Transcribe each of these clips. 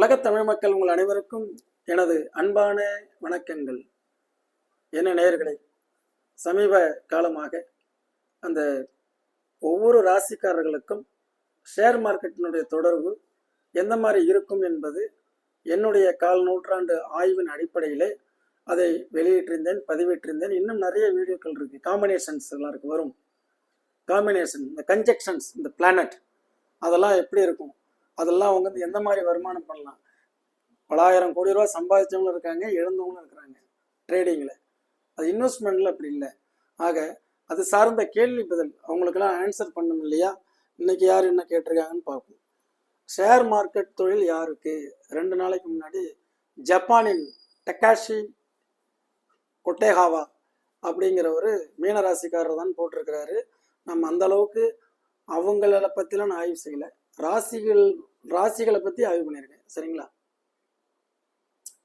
உலகத் தமிழ் மக்கள் உங்கள் அனைவருக்கும் எனது அன்பான வணக்கங்கள். என்ன நேயர்களே சமீப காலமாக அந்த ஒவ்வொரு ராசிக்காரர்களுக்கும் ஷேர் மார்க்கெட்டினுடைய தொடர்பு எந்த மாதிரி இருக்கும் என்பது என்னுடைய கால் நூற்றாண்டு ஆய்வின் அடிப்படையிலே அதை வெளியிட்டிருந்தேன் பதிவிட்டிருந்தேன். இன்னும் நிறைய வீடியோக்கள் இருக்கு. காம்பினேஷன்ஸ் எல்லாம் வரும். காம்பினேஷன் இந்த கன்ஜெக்ஷன்ஸ் இந்த பிளானட் அதெல்லாம் எப்படி இருக்கும்? அதெல்லாம் அவங்க வந்து எந்த மாதிரி வருமானம் பண்ணலாம்? பலாயிரம் கோடி ரூபா சம்பாதிச்சவங்களும் இருக்காங்க இழந்தவங்களும் இருக்கிறாங்க ட்ரேடிங்கில் அது இன்வெஸ்ட்மெண்ட்டில் அப்படி இல்லை. ஆக அது சார்ந்த கேள்வி பதில் அவங்களுக்கெல்லாம் ஆன்சர் பண்ணும் இல்லையா? இன்னைக்கு யார் என்ன கேட்டிருக்காங்கன்னு பார்ப்போம். ஷேர் மார்க்கெட் தொழில் யாருக்கு? ரெண்டு நாளைக்கு முன்னாடி ஜப்பானின் டெக்காஷி கொட்டேஹாவா அப்படிங்கிற ஒரு மீனராசிக்காரர் தான் போட்டிருக்கிறாரு. நம்ம அந்த அளவுக்கு அவங்கள பற்றிலாம் நான் ஆய்வு செய்யலை. ராசிகள் ராசிகளை பற்றி ஆய்வு பண்ணியிருக்கேன். சரிங்களா?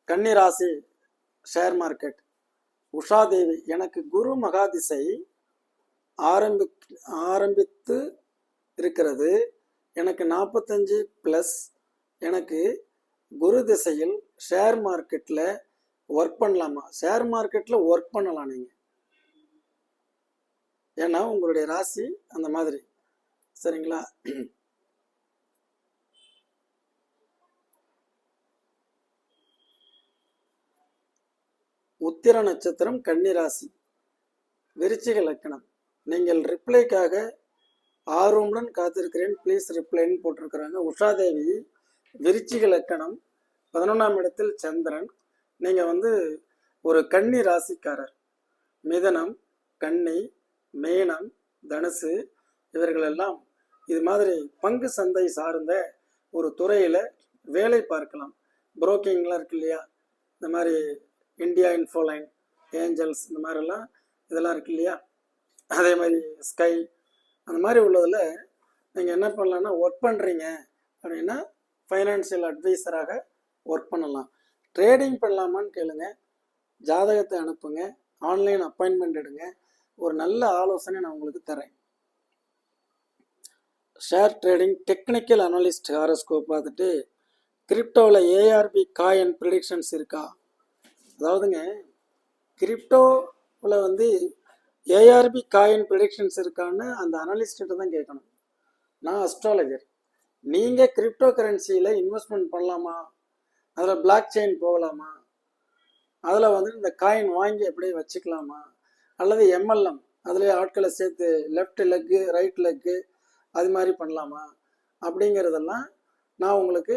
கன்னி ராசி ஷேர் மார்க்கெட் உஷா தேவி எனக்கு குரு மகாதிசை ஆரம்பி ஆரம்பித்து இருக்கிறது. எனக்கு நாற்பத்தஞ்சு ப்ளஸ் எனக்கு குரு திசையில் ஷேர் மார்க்கெட்டில் ஒர்க் பண்ணலாமா? ஷேர் மார்க்கெட்டில் ஒர்க் பண்ணலாம் நீங்கள் ஏன்னா உங்களுடைய ராசி அந்த மாதிரி. சரிங்களா? உத்திர நட்சத்திரம் கன்னிராசி. விருச்சிக லக்கணம். நீங்கள் ரிப்ளைக்காக ஆர்வமுடன் காத்திருக்கிறேன். ப்ளீஸ் ரிப்ளைன்னு போட்டிருக்கிறாங்க. உஷாதேவி விருச்சிக லக்கணம். பதினொன்றாம் இடத்தில் சந்திரன். நீங்கள் வந்து ஒரு கன்னி ராசிக்காரர். மிதனம் கன்னி மேனம் தனுசு இவர்களெல்லாம் இது மாதிரி பங்கு சந்தை சார்ந்த ஒரு துறையில் வேலை பார்க்கலாம். புரோக்கிங்லாம் இருக்கு இல்லையா? இந்த மாதிரி இந்தியா இன்ஃபோலைன் ஏஞ்சல்ஸ் இந்த மாதிரிலாம் இதெல்லாம் இருக்கு இல்லையா? அதே மாதிரி ஸ்கை அந்த மாதிரி உள்ளதில் நீங்கள் என்ன பண்ணலான்னா ஒர்க் பண்ணுறீங்க அப்படின்னா ஃபைனான்சியல் அட்வைசராக ஒர்க் பண்ணலாம். ட்ரேடிங் பண்ணலாமான்னு கேளுங்க. ஜாதகத்தை அனுப்புங்க. ஆன்லைன் அப்பாயின்மெண்ட் எடுங்க. ஒரு நல்ல ஆலோசனை நான் உங்களுக்கு தரேன் share trading technical analyst horoscope பார்த்துட்டு கிரிப்டோவில் ஏஆர்பி காயின் ப்ரிடிக்ஷன்ஸ் இருக்கா? அதாவதுங்க கிரிப்டோவில் வந்து ஏஆர்பி காயின் ப்ரிடிக்ஷன்ஸ் இருக்கான்னு அந்த அனலிஸ்ட்டு தான் கேட்கணும். நான் அஸ்ட்ராலஜர் நீங்கள் கிரிப்டோ கரன்சியில் இன்வெஸ்ட்மெண்ட் பண்ணலாமா? அதில் பிளாக் செயின் போகலாமா? அதில் வந்து இந்த காயின் வாங்கி அப்படியே வச்சுக்கலாமா? அல்லது எம்எல்எம் அதிலே ஆட்களை சேர்த்து லெஃப்ட் லெக்கு ரைட் லெக்கு அது மாதிரி பண்ணலாமா? அப்படிங்கிறதெல்லாம் நான் உங்களுக்கு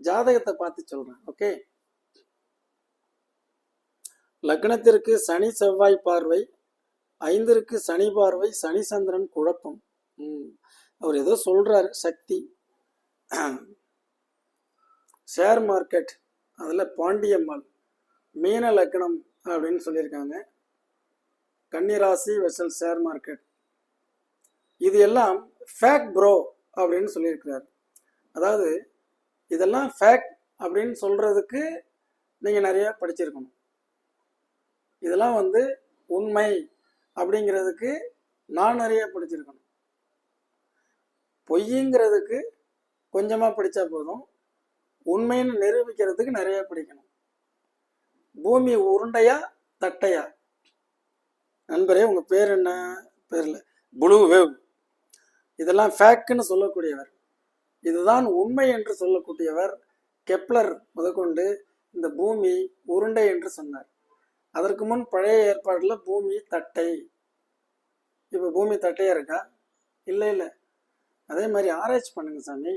ஜாதகத்தை பார்த்து சொல்கிறேன் ஓகே லக்னத்திற்கு சனி செவ்வாய் பார்வை ஐந்திற்கு சனி பார்வை சனி சந்திரன் குழப்பம். அவர் ஏதோ சொல்றாரு சக்தி. ஷேர் மார்க்கெட் அதில் பாண்டியம்மாள் மீன லக்னம் அப்படின்னு சொல்லியிருக்காங்க. கன்னிராசி வெசல் ஷேர் மார்க்கெட். இது எல்லாம் ஃபேக் ப்ரோ அப்படின்னு சொல்லியிருக்கிறார். அதாவது இதெல்லாம் ஃபேக் அப்படின்னு சொல்கிறதுக்கு நீங்கள் நிறையா படிச்சிருக்கணும். இதெல்லாம் வந்து உண்மை அப்படிங்கிறதுக்கு நான் நிறைய படிச்சிருக்கணும். பொய்யுங்கிறதுக்கு கொஞ்சமாக படித்தா போதும். உண்மைன்னு நிரூபிக்கிறதுக்கு நிறைய படிக்கணும். பூமி உருண்டையா தட்டையா? நண்பரே உங்கள் பேர் என்ன? பேரில் ப்ளூ வேவ். இதெல்லாம் ஃபேக்குன்னு சொல்லக்கூடியவர். இதுதான் உண்மை என்று சொல்லக்கூடியவர் கெப்லர் முதற்கொண்டு இந்த பூமி உருண்டை என்று சொன்னார். அதற்கு முன் பழைய ஏற்பாடில் பூமி தட்டை. இப்போ பூமி தட்டையாக இருக்கா? இல்லை இல்லை. அதே மாதிரி ஆராய்ச்சி பண்ணுங்க சாமி.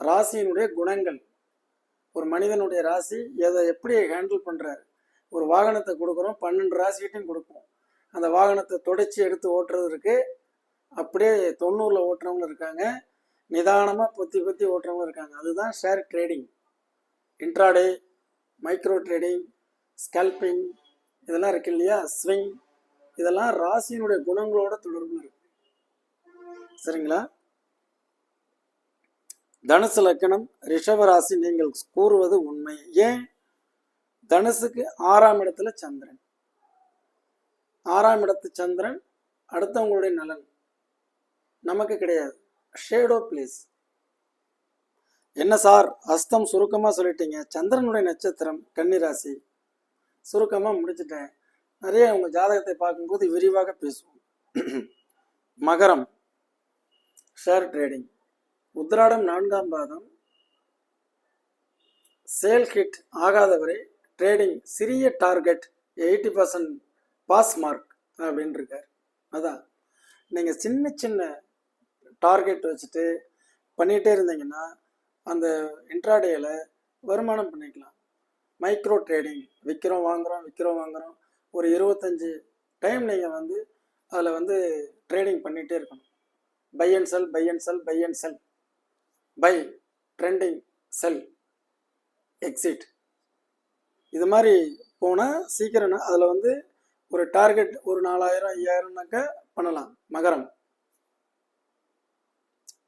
ராசியினுடைய குணங்கள். ஒரு மனிதனுடைய ராசி எதை எப்படி ஹேண்டில் பண்ணுறாரு ஒரு வாகனத்தை கொடுக்குறோம் பன்னெண்டு ராசிகிட்டையும் கொடுப்போம். அந்த வாகனத்தை தொடச்சி எடுத்து ஓட்டுறது அப்படியே தொண்ணூறில் ஓட்டுறவங்களும் இருக்காங்க. நிதானமாக பொத்தி பொத்தி ஓட்டுறவங்களும் இருக்காங்க. அதுதான் share trading intraday micro trading scalping இதெல்லாம் இருக்கு இல்லையா? ஸ்விங் இதெல்லாம் ராசியினுடைய குணங்களோட தொடர்பு இருக்கு. சரிங்களா? தனுசு லக்கணம் ரிஷப ராசி நீங்கள் கூறுவது உண்மை. ஏன்? தனுசுக்கு ஆறாம் இடத்துல சந்திரன். ஆறாம் இடத்து சந்திரன் அடுத்தவங்களுடைய நலன். நமக்கு கிடையாது. ஷேடோ பிளேஸ் என்ன சார்? அஸ்தம் சுருக்கமாக சொல்லிட்டீங்க. சந்திரனுடைய நட்சத்திரம் கன்னிராசி சுருக்கமாக முடிச்சிட்டேன். நிறைய உங்கள் ஜாதகத்தை பார்க்கும்போது விரிவாக பேசுவோம். மகரம் ஷேர் ட்ரேடிங் உத்ராடம் நான்காம் பாதம் சேல் ஹிட் ஆகாதவரை ட்ரேடிங் சிறிய target eighty percent pass mark அப்படின்னு இருக்கார் அதான் நீங்கள் சின்ன சின்ன டார்கெட் வச்சுட்டு பண்ணிகிட்டே இருந்தீங்கன்னா அந்த இன்ட்ராடேயில் வருமானம் பண்ணிக்கலாம். மைக்ரோ ட்ரேடிங் விற்கிறோம் வாங்குகிறோம் விற்கிறோம் வாங்குகிறோம் ஒரு இருபத்தஞ்சி டைம் நீங்கள் வந்து அதில் வந்து ட்ரேடிங் பண்ணிகிட்டே இருக்கணும். Buy and sell buy and sell buy and sell buy trending sell exit இது மாதிரி போனால் சீக்கிரம் அதில் வந்து ஒரு டார்கெட் ஒரு நாலாயிரம் ஐயாயிரம்னாக்க பண்ணலாம். மகரம்.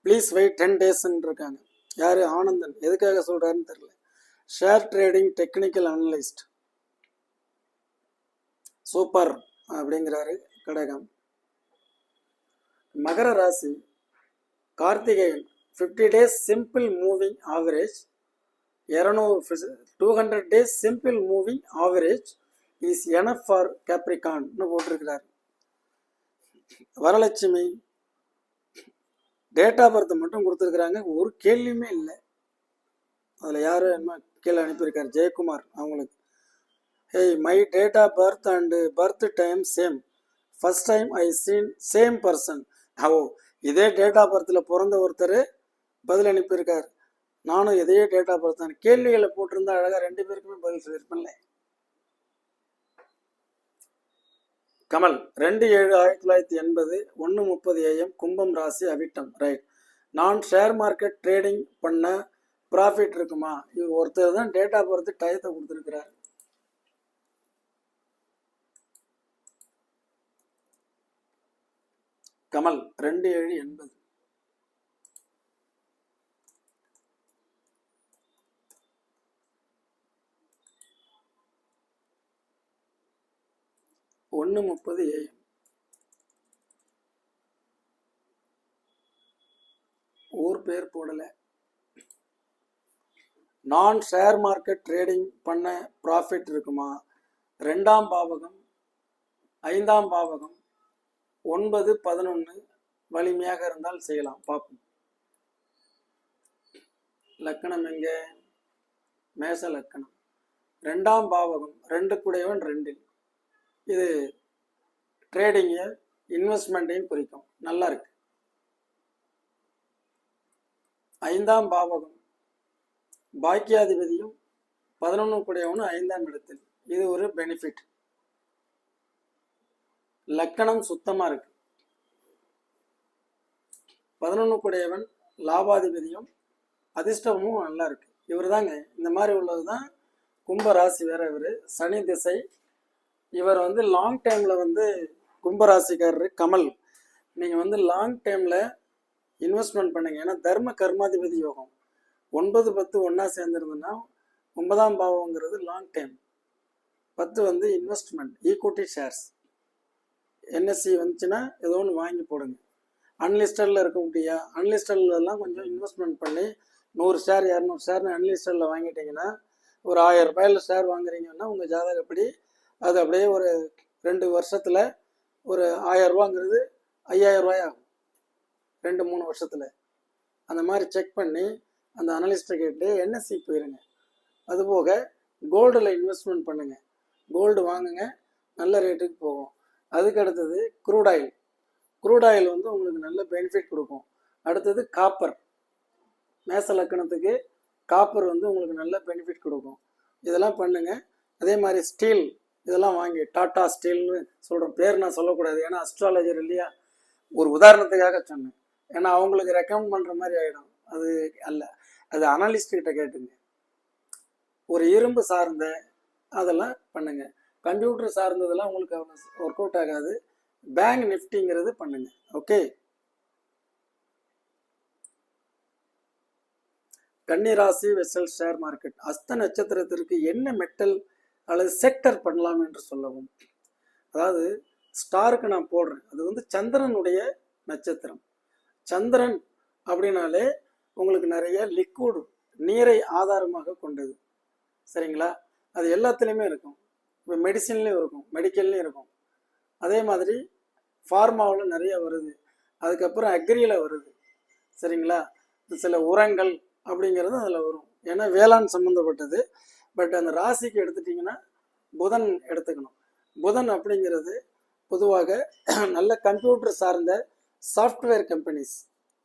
ப்ளீஸ் வெயிட் டென் டேஸ்ன்னு இருக்காங்க யார்? ஆனந்தன். எதுக்காக சொல்கிறாருன்னு தெரில share trading technical analyst super அப்படிங்கிறாரு கடகம். மகர ராசி. Karthikeyan fifty days simple moving average இரநூறு two hundred days simple moving average is enough for கேப்ரிகான்னு போட்டிருக்கிறார். வரலட்சுமி டேட் ஆஃப் பர்த் மட்டும் கொடுத்துருக்குறாங்க. ஒரு கேள்வியுமே இல்லை. அதில் யார் என்ன கீழே அனுப்பியிருக்கார்? ஜெயக்குமார் அவங்களுக்கு. Hey my date of birth and birth time same first time I seen same person oh இதே டேட் ஆஃப் பர்த்தில் பிறந்த ஒருத்தர் பதில் அனுப்பியிருக்கார். நானும் இதே டேட் ஆஃப் பர்த் தான். கேள்விகளை போட்டிருந்தா அழகாக ரெண்டு பேருக்குமே பதில் சொல்லியிருப்பேன்ல. கமல் ரெண்டு ஏழு ஆயிரத்தி தொள்ளாயிரத்தி எண்பது ஒன்று முப்பது ஏஎம் கும்பம் ராசி அவிட்டம். ரைட் நான் ஷேர் மார்க்கெட் ட்ரேடிங் பண்ண ப்ராஃபிட் இருக்குமா? இவர் ஒருத்தர் தான் டேட்டா பர்த் டயத்தை கொடுத்துருக்கிறார். கமல் ரெண்டு ஏழு எண்பது. ஒன்று முப்பது ஏஎம் ஊர் பேர் போடலை. நான் ஷேர் மார்க்கெட் ட்ரேடிங் பண்ண ப்ராஃபிட் இருக்குமா? ரெண்டாம் பாவகம் ஐந்தாம் பாவகம் ஒன்பது பதினொன்று வலிமையாக இருந்தால் செய்யலாம். பார்ப்போம். லக்கணம் எங்கே? மேச லக்கணம். ரெண்டாம் பாவகம் ரெண்டு குடையவன் ரெண்டில். இது ட்ரேடிங்கை இன்வெஸ்ட்மெண்ட்டையும் குறிக்கும். நல்லா இருக்கு. ஐந்தாம் பாவகம் பாக்கியாதிபதியும் பதினொன்று கூடையவனும் ஐந்தாம் இடத்தில். இது ஒரு பெனிஃபிட் லக்கணம் சுத்தமா இருக்கு. பதினொன்று லாபாதிபதியும் அதிர்ஷ்டமும் நல்லா இருக்கு. இவர் தாங்க இந்த மாதிரி உள்ளது தான் கும்ப ராசி வேற இவர். சனி திசை இவர் வந்து லாங் டைமில் வந்து கும்பராசிக்காரர் கமல். நீங்கள் வந்து லாங் டைமில் இன்வெஸ்ட்மெண்ட் பண்ணுங்க. ஏன்னா தர்ம கர்மாதிபதி யோகம். ஒன்பது பத்து ஒன்றா சேர்ந்துருந்துன்னா ஒன்பதாம் பாவங்கிறது லாங் டைம் பத்து வந்து இன்வெஸ்ட்மெண்ட் ஈக்குவிட்டி ஷேர்ஸ் என்எஸ்சி வந்துச்சுன்னா ஏதோ ஒன்று வாங்கி போடுங்க. அன்லிஸ்டடில் இருக்க முடியா அன்லிஸ்டட்லலாம் கொஞ்சம் இன்வெஸ்ட்மெண்ட் பண்ணி நூறு ஷேர் இரநூறு ஷேர்னு அன்லிஸ்டடில் வாங்கிட்டீங்கன்னா ஒரு ஆயிரம் ரூபாயில் ஷேர் வாங்குறீங்கன்னா உங்கள் ஜாதகப்படி அது அப்படியே ஒரு ரெண்டு வருஷத்தில் ஒரு ஆயிரம் ரூபாங்கிறது ஐயாயிரம் ரூபாய் ஆகும். ரெண்டு மூணு வருஷத்தில். அந்த மாதிரி செக் பண்ணி அந்த அனலிஸ்ட்டை கேட்டு என்எஸ்சி போயிருங்க. அதுபோக கோல்டில் இன்வெஸ்ட்மெண்ட் பண்ணுங்கள் கோல்டு வாங்குங்க. நல்ல ரேட்டுக்கு போகும். அதுக்கு அடுத்தது க்ரூட் ஆயில் க்ரூட் ஆயில் வந்து உங்களுக்கு நல்ல பெனிஃபிட் கொடுக்கும். அடுத்தது காப்பர் மேச லக்கணத்துக்கு காப்பர் வந்து உங்களுக்கு நல்ல பெனிஃபிட் கொடுக்கும். இதெல்லாம் பண்ணுங்க. அதே மாதிரி ஸ்டீல் இதெல்லாம் வாங்கி டாட்டா ஸ்டீல்னு சொல்கிறோம் பேர் நான் சொல்லக்கூடாது. ஏன்னா அஸ்ட்ராலஜர் இல்லையா? ஒரு உதாரணத்துக்காக சொன்னேன். ஏன்னா அவங்களுக்கு ரெக்கமெண்ட் பண்ணுற மாதிரி ஆகிடும் அது அல்ல. அது அனலிஸ்ட் கிட்ட கேட்டுங்க. ஒரு இரும்பு சார்ந்த அதெல்லாம் பண்ணுங்கள் கம்ப்யூட்டர் சார்ந்ததெல்லாம் உங்களுக்கு ஒர்க் அவுட் ஆகாது. பேங்க் நிஃப்டிங்கிறது பண்ணுங்க. ஓகே கன்னிராசி வெசல் ஷேர் மார்க்கெட் அஸ்த நட்சத்திரத்திற்கு என்ன மெட்டல் அல்லது செக்டர் பண்ணலாம் என்று சொல்லவும். அதாவது ஸ்டாருக்கு நான் போடுறேன். அது வந்து சந்திரனுடைய நட்சத்திரம். சந்திரன் அப்படின்னாலே உங்களுக்கு நிறைய லிக்விட் நீரை ஆதாரமாக கொண்டது. சரிங்களா? அது எல்லாத்துலேயுமே இருக்கும். மெடிசின்லேயும் இருக்கும் மெடிக்கல்லையும் இருக்கும். அதே மாதிரி ஃபார்மாவில் நிறைய வருது. அதுக்கப்புறம் அக்ரியில் வருது. சரிங்களா? சில உரங்கள் அப்படிங்கிறது அதில் வரும். ஏன்னா வேளாண் சம்மந்தப்பட்டது பட் அந்த ராசிக்கு எடுத்துட்டிங்கன்னா புதன் எடுத்துக்கணும். புதன் அப்படிங்கிறது பொதுவாக நல்ல கம்ப்யூட்டர் சார்ந்த சாஃப்ட்வேர் கம்பெனிஸ்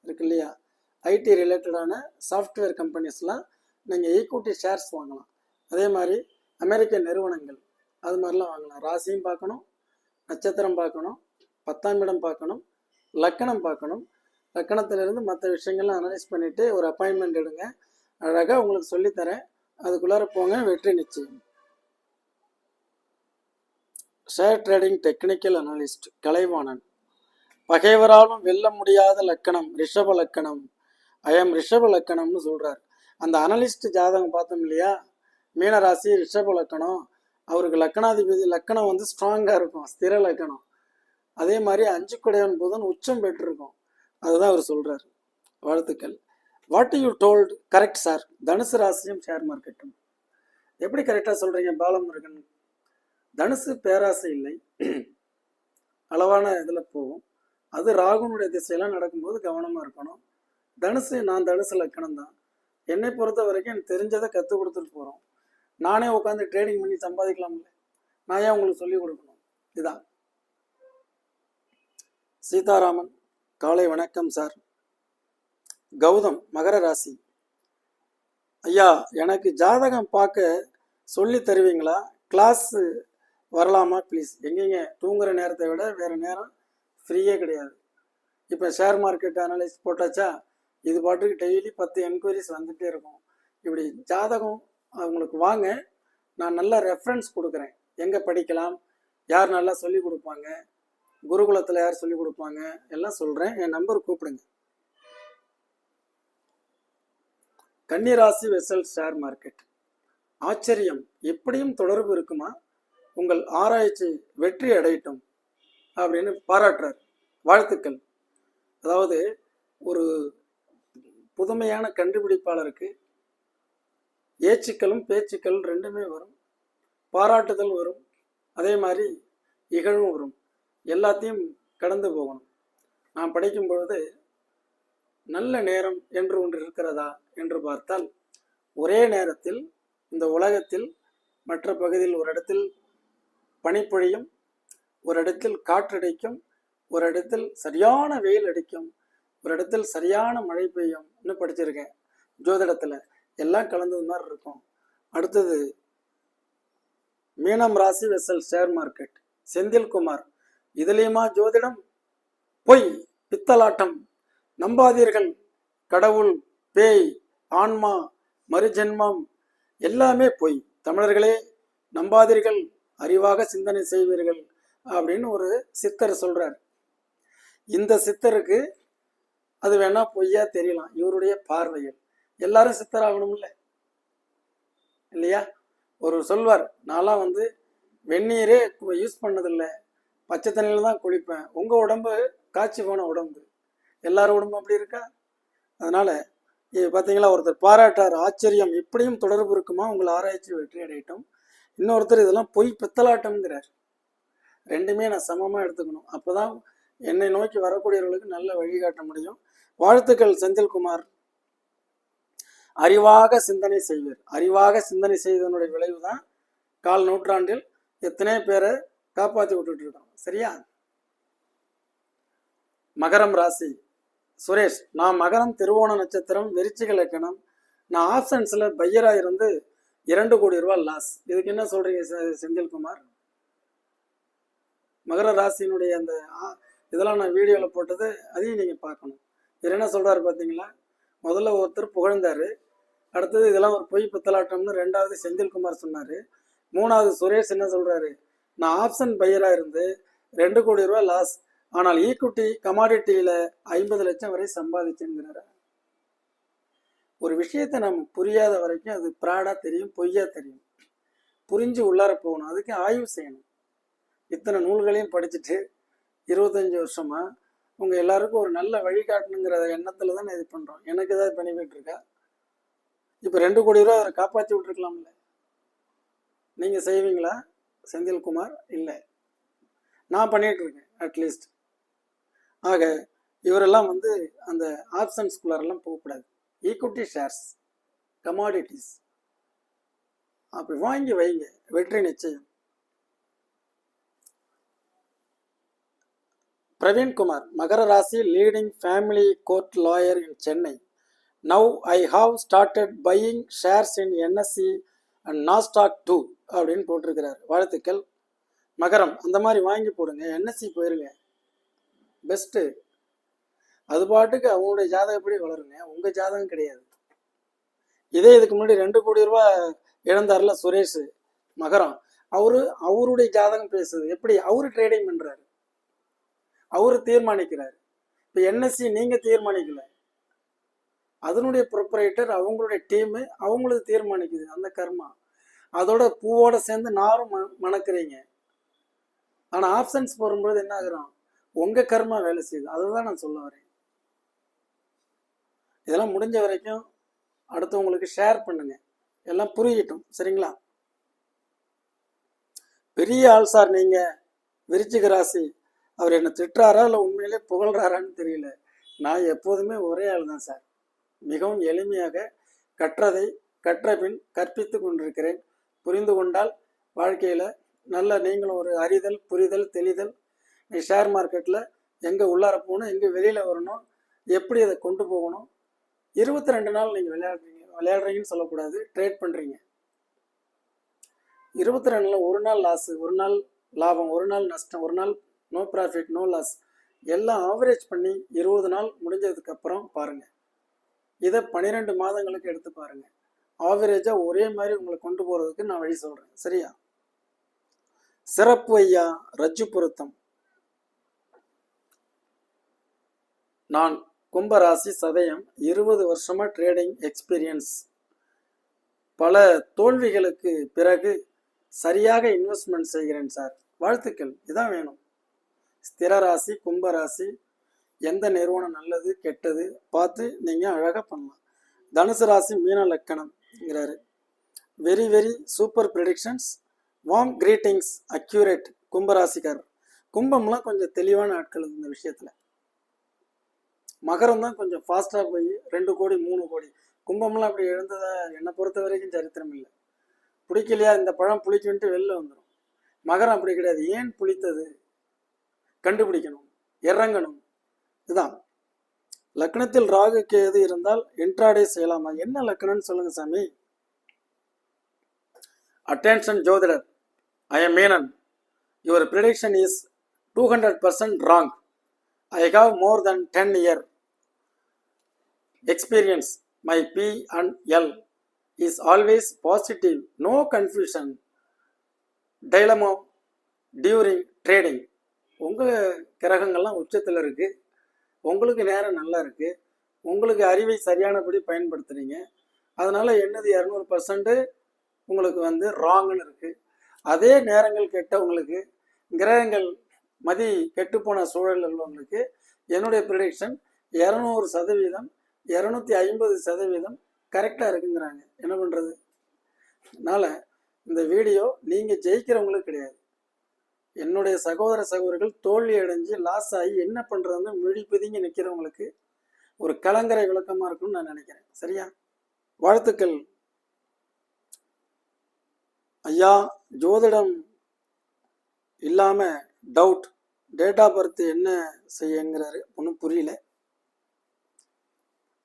இருக்கு இல்லையா? ஐடி ரிலேட்டடான சாஃப்ட்வேர் கம்பெனிஸ்லாம் நீங்கள் ஈக்குவிட்டி ஷேர்ஸ் வாங்கலாம். அதே மாதிரி அமெரிக்க நிறுவனங்கள். அது மாதிரிலாம் வாங்கலாம். ராசியும் பார்க்கணும் நட்சத்திரம் பார்க்கணும் பத்தாம் இடம் பார்க்கணும் லக்கணம் பார்க்கணும். லக்கணத்திலிருந்து மற்ற விஷயங்கள்லாம் அனலைஸ் பண்ணிவிட்டு ஒரு அப்பாயின்மெண்ட் எடுங்க. அழகாக உங்களுக்கு சொல்லித்தரேன். அதுக்குள்ளார போங்க வெற்றி நிச்சயம். Share trading technical analyst Kalaivanan. பகைவராலும் வெல்ல முடியாத லக்கணம் ரிஷப லக்கணம். ஐஎம் ரிஷப லக்கணம்னு சொல்கிறார் அந்த அனலிஸ்ட் ஜாதகம் பார்த்தோம் இல்லையா? மீனராசி ரிஷப லக்கணம். அவருக்கு லக்கணாதிபதி லக்கணம் வந்து ஸ்ட்ராங்காக இருக்கும் ஸ்திர லக்கணம். அதே மாதிரி அஞ்சு குடையான் புதன் உச்சம் பெற்றிருக்கும். அதுதான் அவர் சொல்கிறார் வாழ்த்துக்கள். What you told correct sir தனுசு ராசியும் ஷேர் மார்க்கெட்டும் எப்படி கரெக்டாக சொல்கிறீங்க பாலமுருகன்? தனுசு பேராசை இல்லை. அளவான இதில் போகும். அது ராகுனுடைய திசையெல்லாம் நடக்கும்போது கவனமாக இருக்கணும். தனுசு நான் தனுசு லக்கணம் தான் என்னை பொறுத்த வரைக்கும் எனக்கு தெரிஞ்சதை கற்றுக் கொடுத்துட்டு போகிறோம் நானே உட்காந்து ட்ரேடிங் பண்ணி சம்பாதிக்கலாம்ல. நான் ஏன் உங்களுக்கு சொல்லிக் கொடுக்கணும்? இதான். சீதாராமன் காலை வணக்கம் சார் கௌதம் மகர ராசி. ஐயா எனக்கு ஜாதகம் பார்க்க சொல்லி தருவீங்களா? கிளாஸ் வரலாமா ப்ளீஸ் எங்கேங்க? தூங்குற நேரத்தை விட வேறு நேரம் ஃப்ரீயே கிடையாது. இப்போ ஷேர் மார்க்கெட் அனலைஸ் போட்டாச்சா? இது பாட்டுக்கு டெய்லி பத்து என்கொயரிஸ் வந்துகிட்டே இருக்கும். இப்படி ஜாதகம் அவங்களுக்கு வாங்க. நான் நல்ல ரெஃபரன்ஸ் கொடுக்குறேன். எங்கே படிக்கலாம்? யார் நல்லா சொல்லி கொடுப்பாங்க? குருகுலத்தில் யார் சொல்லி கொடுப்பாங்க? எல்லாம் சொல்கிறேன் என் நம்பர் கூப்பிடுங்க. கன்னிராசி வெசல் ஷேர் மார்க்கெட் ஆச்சரியம். எப்படியும் தொடர்பு இருக்குமா? உங்கள் ஆராய்ச்சி வெற்றி அடையட்டும் அப்படின்னு பாராட்டுறார். வாழ்த்துக்கள். அதாவது ஒரு புதுமையான கண்டுபிடிப்பாளருக்கு ஏச்சுக்களும் பேச்சுக்கள் ரெண்டுமே வரும். பாராட்டுதல் வரும். அதே மாதிரி இகழும் வரும். எல்லாத்தையும் கடந்து போகணும். நான் படிக்கும் பொழுது நல்ல நேரம் என்று ஒன்று இருக்கிறதா என்று பார்த்தால் ஒரே நேரத்தில் இந்த உலகத்தில் மற்ற பகுதியில் ஒரு இடத்தில் பனிப்பொழியும் ஒரு இடத்தில் காற்றடிக்கும் ஒரு இடத்தில் சரியான வெயில் அடிக்கும் ஒரு இடத்தில் சரியான மழை பெய்யும்னு படிச்சிருக்கேன். ஜோதிடத்தில் எல்லாம் கலந்தது மாதிரி இருக்கும். அடுத்தது மீனம் ராசி வெசல் ஷேர் மார்க்கெட் செந்தில்குமார் இதுலேயுமா ஜோதிடம்? பொய் பித்தலாட்டம். நம்பாதீர்கள். கடவுள் பேய் ஆன்மா மறுஜென்மம் எல்லாமே பொய். தமிழர்களே நம்பாதீர்கள். அறிவாக சிந்தனை செய்வீர்கள். அப்படின்னு ஒரு சித்தர் சொல்றார். இந்த சித்தருக்கு அது வேணா பொய்யா தெரியலாம். இவருடைய பார்வையில். எல்லாரும் சித்தராகணும்ல. இல்லையா? ஒரு சொல்வார் நான்லாம் வந்து வெந்நீரே யூஸ் பண்ணதில்லை. பச்சை தண்ணியில் தான் குளிப்பேன். உங்கள் உடம்பு காய்ச்சி போன உடம்பு. எல்லாரும் உடம்பு அப்படி இருக்கா? அதனால் இது பார்த்தீங்களா ஒருத்தர் பாராட்டார் ஆச்சரியம் இப்படியும் தொடர்பு இருக்குமா? உங்களை ஆராய்ச்சி வெற்றி அடையட்டும். இன்னொருத்தர் இதெல்லாம் பொய் பித்தலாட்டம்ங்கிறார். ரெண்டுமே நான் சமமாக எடுத்துக்கணும். அப்போ தான் என்னை நோக்கி வரக்கூடியவர்களுக்கு நல்ல வழிகாட்ட முடியும். வாழ்த்துக்கள் செந்தில்குமார். அறிவாக சிந்தனை செய்வீர். அறிவாக சிந்தனை செய்ததனுடைய விளைவு தான் கால் நூற்றாண்டில் எத்தனை பேரை காப்பாற்றி விட்டுட்டு இருக்கோம் சரியா? மகரம் ராசி. சுரேஷ் நான் மகரம் திருவோண நட்சத்திரம் விருச்சிக லக்கணம். நான் ஆப்ஷன்ஸில் பையராக இருந்து இரண்டு கோடி ரூபாய் லாஸ் இதுக்கு என்ன சொல்றீங்க செ- செந்தில்குமார் மகர ராசியினுடைய அந்த ஆ- இதெல்லாம் நான் வீடியோவில் போட்டது அதையும் நீங்கள் பார்க்கணும். இவர் என்ன சொல்கிறாரு பார்த்தீங்களா முதல்ல ஒருத்தர் புகழ்ந்தாரு அடுத்தது இதெல்லாம் ஒரு பொய் பித்தலாட்டம்னு ரெண்டாவது செந்தில்குமார் சொன்னார். மூணாவது சுரேஷ் என்ன சொல்றாரு? நான் ஆப்ஷன் பையராக இருந்து ரெண்டு கோடி ரூபாய் லாஸ் ஆனால் ஈக்குட்டி கமாடிட்டியில் ஐம்பது லட்சம் வரை சம்பாதிச்சுங்கிறார். ஒரு விஷயத்தை நம்ம புரியாத வரைக்கும் அது ப்ராடாக தெரியும் பொய்யா தெரியும். புரிஞ்சு உள்ளார போகணும் அதுக்கு ஆய்வு செய்யணும். இத்தனை நூல்களையும் படிச்சுட்டு இருபத்தஞ்சி வருஷமா உங்கள் எல்லாருக்கும் ஒரு நல்ல வழிகாட்டணுங்கிற எண்ணத்தில் தான் இது பண்ணுறோம் எனக்கு ஏதாவது பெனிஃபிட் இருக்கா? இப்போ ரெண்டு கோடி ரூபா அவரை காப்பாற்றி விட்டுருக்கலாம்ல. நீங்கள் செய்வீங்களா? செந்தில்குமார் இல்லை. நான் பண்ணிகிட்ருக்கேன் அட்லீஸ்ட் ஆக இவரெல்லாம் வந்து அந்த ஆப்ஷன்ஸ்குள்ளாரெல்லாம் போகக்கூடாது ஈக்குவிட்டி ஷேர்ஸ் கமாடிட்டிஸ் அப்படி வாங்கி வைங்க வெற்றி நிச்சயம். பிரவீன்குமார் மகர ராசி leading family court lawyer in Chennai now I have started buying shares in NSC and Nasdaq too அப்படின்னு போட்டிருக்கிறார். வாழ்த்துக்கள். மகரம் அந்த மாதிரி வாங்கி போடுங்க. என்எஸ்சி போயிருங்க. பெஸ்ட்டு அது பாட்டுக்கு அவங்களுடைய ஜாதகப்படி வளருங்க? உங்கள் ஜாதகம் கிடையாது. இதே இதுக்கு முன்னாடி ரெண்டு கோடி ரூபா இழந்தார்ல சுரேஷ் மகரம். அவரு அவருடைய ஜாதகம் பேசுது. எப்படி? அவரு ட்ரேடிங் பண்ணுறாரு அவரு தீர்மானிக்கிறாரு. இப்போ என்எஸ்சி நீங்கள் தீர்மானிக்கல. அதனுடைய ப்ரொப்பரேட்டர் அவங்களுடைய டீமு அவங்களுக்கு தீர்மானிக்குது அந்த கர்மா. அதோட பூவோட சேர்ந்து நாரும் ம- மணக்கிறீங்க. ஆனா ஆப்ஷன்ஸ் போடும்போது என்ன ஆகுறோம் உங்க கர்மா வேலை செய்யுது. அதுதான் நான் சொல்ல வரேன். இதெல்லாம் முடிஞ்ச வரைக்கும் அடுத்தவங்களுக்கு ஷேர் பண்ணுங்க. எல்லாம் புரியட்டும். சரிங்களா? பெரிய ஆள் சார் நீங்க. விருச்சிக ராசி. அவர் என்ன திட்டுறாரா இல்லை உண்மையிலே புகழ்றாரான்னு தெரியல. நான் எப்போதுமே ஒரே ஆள் தான் சார் மிகவும் எளிமையாக கற்றதை கற்ற பின் கற்பித்து கொண்டிருக்கிறேன். புரிந்து கொண்டால் வாழ்க்கையில் நல்ல நீங்களும் ஒரு அறிதல் புரிதல் தெளிதல். ஷேர் மார்க்கெட்டில் எங்கே உள்ளார போகணும் எங்கே வெளியில் வரணும் எப்படி அதை கொண்டு போகணும். இருபத்தி ரெண்டு நாள் நீங்கள் விளையாடுறீங்க விளையாடுறீங்கன்னு சொல்லக்கூடாது ட்ரேட் பண்ணுறீங்க இருபத்தி ரெண்டில் ஒரு நாள் லாஸு ஒரு நாள் லாபம் ஒரு நாள் நஷ்டம் ஒரு நாள் நோ ப்ராஃபிட் நோ லாஸ் எல்லாம் ஆவரேஜ் பண்ணி இருபது நாள் முடிஞ்சதுக்கப்புறம் பாருங்கள் இதை பன்னிரெண்டு மாதங்களுக்கு எடுத்து பாருங்க. ஆவரேஜாக ஒரே மாதிரி உங்களை கொண்டு போகிறதுக்கு நான் வழி சொல்கிறேன் சரியா? சிறப்பு ஐயா ரஜ்ஜு பொருத்தம். நான் கும்பராசி சதயம் இருபது வருஷமா ட்ரேடிங் எக்ஸ்பீரியன்ஸ் பல தோல்விகளுக்கு பிறகு சரியாக இன்வெஸ்ட்மெண்ட் செய்கிறேன் சார். வாழ்த்துக்கள். இதான் வேணும். ஸ்திர ராசி கும்பராசி எந்த நிறுவனம் நல்லது கெட்டது பார்த்து நீங்கள் அழகாக பண்ணலாம். தனுசு ராசி மீன லக்கணம்ங்கிறாரு. Very very super predictions warm greetings accurate கும்பராசிக்காரர். கும்பம்லாம் கொஞ்சம் தெளிவான ஆட்கள் இந்த விஷயத்தில். மகரம் தான் கொஞ்சம் ஃபாஸ்ட்டாக போய் ரெண்டு கோடி மூணு கோடி. கும்பம்லாம் அப்படி எழுந்ததா என்னை பொறுத்த வரைக்கும் சரித்திரம் இல்லை. பிடிக்கலையா? இந்த பழம் புளிக்குன்ட்டு வெளில வந்துடும் மகரம் அப்படி கிடையாது. ஏன் புளித்தது? கண்டுபிடிக்கணும். இறங்கணும். இதுதான். லக்னத்தில் ராகு கேது இருந்தால் இன்ட்ராடே செய்யலாமா? என்ன லக்னம்னு சொல்லுங்க சாமி. அட்டென்ஷன் ஜோதிடர் I am மீனன் your prediction is two hundred percent wrong I have more than ten year experience my P and L is always positive no confusion dilemma during trading உங்கள் கிரகங்கள்லாம் உச்சத்தில் இருக்குது உங்களுக்கு நேரம் நல்லா இருக்கு. உங்களுக்கு அறிவை சரியானபடி பயன்படுத்துறீங்க. அதனால என்னது இரநூறு பர்சன்ட் உங்களுக்கு வந்து ராங்னு இருக்கு. அதே நேரங்கள் கெட்டவங்களுக்கு கிரகங்கள் மதி கெட்டுப்போன சூழல் உள்ளவங்களுக்கு என்னுடைய ப்ரிடிக்ஷன் இரநூறு சதவீதம் இரநூத்தி ஐம்பது சதவீதம் கரெக்டாக இருக்குங்கிறாங்க. என்ன பண்ணுறது அதனால் இந்த வீடியோ நீங்கள் ஜெயிக்கிறவங்களுக்கு கிடையாது. என்னுடைய சகோதர சகோதரிகள் தோல்வி அடைஞ்சு லாஸ் ஆகி என்ன பண்ணுறதுன்னு மொழி பிதிங்கி நிற்கிறவங்களுக்கு ஒரு கலங்கரை விளக்கமாக இருக்கும்னு நான் நினைக்கிறேன். சரியா? வாழ்த்துக்கள். ஐயா ஜோதிடம் இல்லாமல் டவுட் டேட் ஆஃப் பர்த் என்ன செய்யுங்கிறாரு? ஒன்றும் புரியல.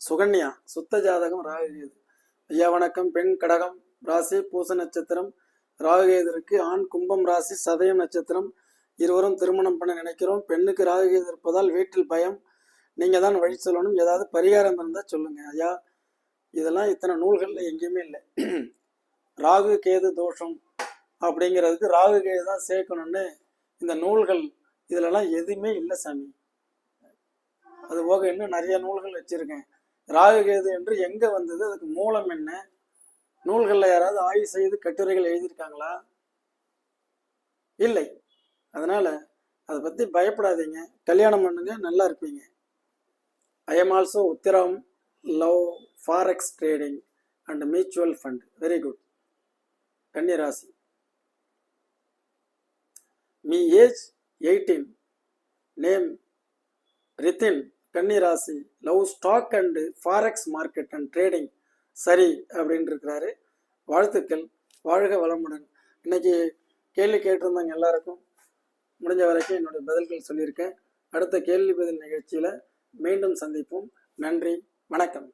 சுகன்யா சுத்த ஜாதகம் ராகு ஐயா வணக்கம். பெண் கடகம் ராசி பூச நட்சத்திரம் ராகுகேதருக்கு ஆண் கும்பம் ராசி சதயம் நட்சத்திரம். இருவரும் திருமணம் பண்ண நினைக்கிறோம். பெண்ணுக்கு ராகுகேது இருப்பதால் வீட்டில் பயம். நீங்கள் தான் வழி சொல்லணும். ஏதாவது பரிகாரம் இருந்தால் சொல்லுங்க ஐயா. இதெல்லாம் இத்தனை நூல்களில் எங்கேயுமே இல்லை. ராகு கேது தோஷம் அப்படிங்கிறதுக்கு ராகு கேது தான் சேர்க்கணும்னு இந்த நூல்கள் இதிலெல்லாம் எதுவுமே இல்லை சாமி. அது போக இன்னும் நிறைய நூல்கள் வச்சுருக்கேன். ராகு கேது என்று எங்கே வந்தது? அதுக்கு மூலம் என்ன? நூல்களில் யாராவது ஆய்வு செய்து கட்டுரைகள் எழுதியிருக்காங்களா? இல்லை. அதனால் அதை பற்றி பயப்படாதீங்க. கல்யாணம் பண்ணுங்க நல்லா இருப்பீங்க. I am also Uthiram love forex trading and mutual fund very good கன்னிராசி me age eighteen name Rithin கன்னிராசி love stock and forex market and trading சரி அப்படின்னு இருக்கிறாரு வாழ்த்துக்கள். வாழ்க வளமுடன். இன்னைக்கு கேள்வி கேட்டிருந்தாங்க எல்லாருக்கும் முடிஞ்ச வரைக்கும் என்னுடைய பதில்கள் சொல்லியிருக்கேன். அடுத்த கேள்வி பதில் நிகழ்ச்சியில் மீண்டும் சந்திப்போம். நன்றி. வணக்கம்.